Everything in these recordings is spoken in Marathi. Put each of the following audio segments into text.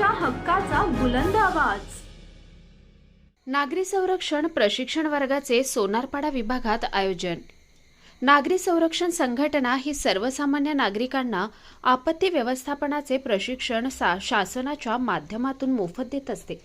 नागरिकांच्या हक्काचा बुलंद आवाज. नागरी संरक्षण प्रशिक्षण वर्गाचे सोनारपाडा विभागात आयोजन. नागरी संरक्षण संघटना ही सर्वसामान्य नागरिकांना आपत्ती व्यवस्थापनाचे प्रशिक्षण सा शासनाच्या माध्यमातून मोफत देत असते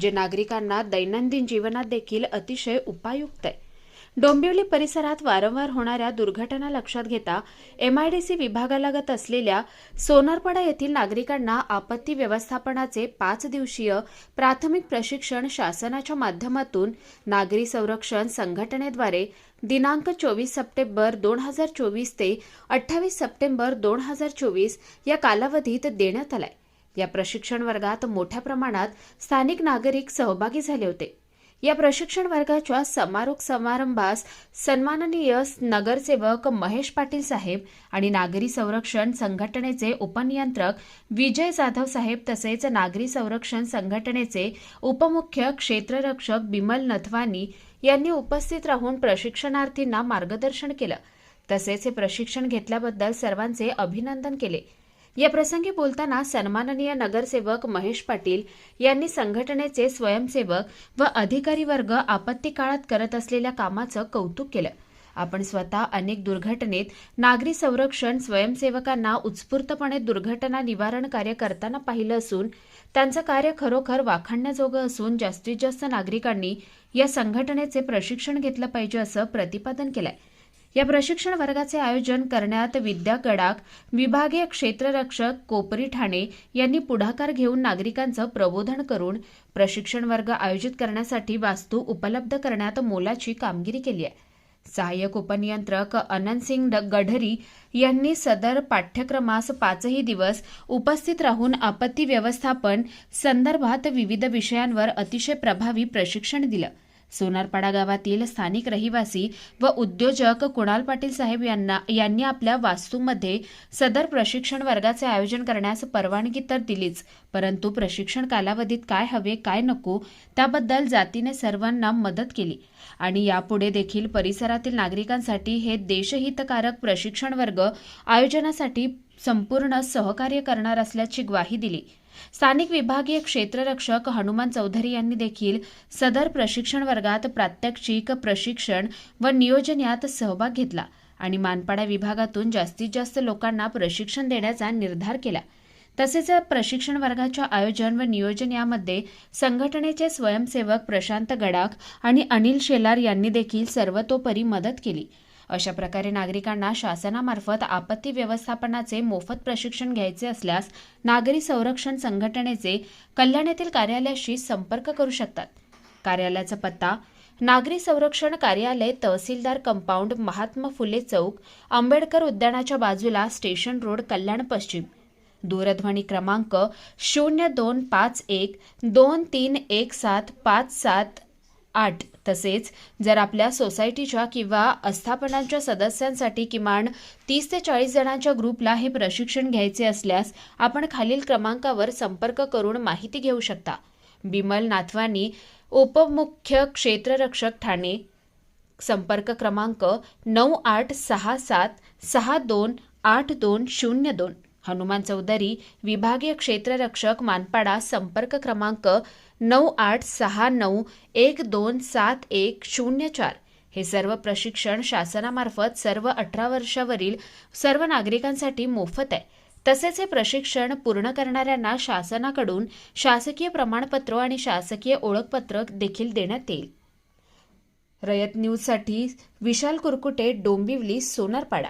जे नागरिकांना दैनंदिन जीवनात देखील अतिशय उपयुक्त आहे. डोंबिवली परिसरात वारंवार होणाऱ्या दुर्घटना लक्षात घेता एमआयडीसी विभागालगत असलेल्या सोनारपाडा येथील नागरिकांना आपत्ती व्यवस्थापनाचे पाच दिवसीय प्राथमिक प्रशिक्षण शासनाच्या माध्यमातून नागरी संरक्षण संघटनेद्वारे दिनांक चोवीस सप्टेंबर दोन हजार चोवीस ते अठ्ठावीस सप्टेंबर दोन हजार चोवीस या कालावधीत देण्यात आलाय. या प्रशिक्षण वर्गात मोठ्या प्रमाणात स्थानिक नागरिक सहभागी झाले होते. या प्रशिक्षण वर्गाच्या समारोप समारंभास सन्माननीय नगरसेवक महेश पाटील साहेब आणि नागरी संरक्षण संघटनेचे उपनियंत्रक विजय जाधव साहेब तसेच नागरी संरक्षण संघटनेचे उपमुख्य क्षेत्ररक्षक बिमल नथवानी यांनी उपस्थित राहून प्रशिक्षणार्थींना मार्गदर्शन केलं. तसेच हे प्रशिक्षण घेतल्याबद्दल सर्वांचे अभिनंदन केले. या प्रसंगी बोलताना सन्माननीय नगरसेवक महेश पाटील यांनी संघटनेचे स्वयंसेवक व अधिकारी वर्ग आपत्ती काळात करत असलेल्या कामाचं कौतुक केलं. आपण स्वतः अनेक दुर्घटनेत नागरी संरक्षण स्वयंसेवकांना उत्स्फूर्तपणे दुर्घटना निवारण कार्य करताना पाहिलं असून त्यांचं कार्य खरोखर वाखाणण्याजोगं असून जास्तीत जास्त नागरिकांनी या संघटनेचे प्रशिक्षण घेतलं पाहिजे असं प्रतिपादन केलं आहे या प्रशिक्षण वर्गाचे आयोजन करण्यात विद्या गडाख विभागीय क्षेत्ररक्षक कोपरी ठाणे यांनी पुढाकार घेऊन नागरिकांचं प्रबोधन करून प्रशिक्षण वर्ग आयोजित करण्यासाठी वास्तू उपलब्ध करण्यात मोलाची कामगिरी केली आहे. सहाय्यक उपनियंत्रक अनंतसिंग ड- गढरी यांनी सदर पाठ्यक्रमास पाचही दिवस उपस्थित राहून आपत्ती व्यवस्थापन संदर्भात विविध विषयांवर अतिशय प्रभावी प्रशिक्षण दिलं. सोनारपाडा गावातील स्थानिक रहिवासी व उद्योजक कुणाल पाटील साहेब यांना यांनी आपल्या वास्तूमध्ये सदर प्रशिक्षण वर्गाचे आयोजन करण्यास परवानगी तर दिलीच परंतु प्रशिक्षण कालावधीत काय हवे काय नको त्याबद्दल जातीने सर्वांना मदत केली. आणि यापुढे देखील परिसरातील नागरिकांसाठी हे देशहितकारक प्रशिक्षण वर्ग आयोजनासाठी संपूर्ण सहकार्य करणार असल्याची ग्वाही दिली. स्थानिक विभागीय क्षेत्ररक्षक हनुमान चौधरी यांनी देखील सदर प्रशिक्षण वर्गात प्रात्यक्षिक प्रशिक्षण व नियोजन यात सहभाग घेतला आणि मानपाडा विभागातून जास्तीत जास्त लोकांना प्रशिक्षण देण्याचा निर्धार केला. तसेच प्रशिक्षण वर्गाच्या आयोजन व नियोजन यामध्ये संघटनेचे स्वयंसेवक प्रशांत गडाख आणि अनिल शेलार यांनी देखील सर्वतोपरी मदत केली. अशा प्रकारे नागरिकांना शासनामार्फत आपत्ती व्यवस्थापनाचे मोफत प्रशिक्षण घ्यायचे असल्यास नागरी संरक्षण संघटनेचे कल्याण येथील कार्यालयाशी संपर्क करू शकतात. कार्यालयाचा पत्ता नागरी संरक्षण कार्यालय तहसीलदार कंपाऊंड महात्मा फुले चौक आंबेडकर उद्यानाच्या बाजूला स्टेशन रोड कल्याण पश्चिम. दूरध्वनी क्रमांक शून्य दोन पाच एक दोन तीन एक सात पाच सात आठ. तसेच जर आपल्या सोसायटीच्या किंवा आस्थापनांच्या सदस्यांसाठी किमान तीस ते चाळीस जणांच्या ग्रुपला हे प्रशिक्षण घ्यायचे असल्यास आपण खालील क्रमांकावर संपर्क करून माहिती घेऊ शकता. बिमल नाथवानी उपमुख्य क्षेत्ररक्षक ठाणे. संपर्क क्रमांक नऊ आठ सहा सात सहा दोन आठ दोन शून्य दोन. हनुमान चौधरी विभागीय क्षेत्ररक्षक मानपाडा संपर्क क्रमांक नऊ आठ सहा नऊ एक दोन सात एक शून्य चार. हे सर्व प्रशिक्षण शासनामार्फत सर्व अठरा वर्षावरील सर्व नागरिकांसाठी मोफत आहे. तसेच हे प्रशिक्षण पूर्ण करणाऱ्यांना शासनाकडून शासकीय प्रमाणपत्र आणि शासकीय ओळखपत्र देखील देण्यात येईल. रयत न्यूजसाठी विशाल कुरकुटे डोंबिवली सोनारपाडा.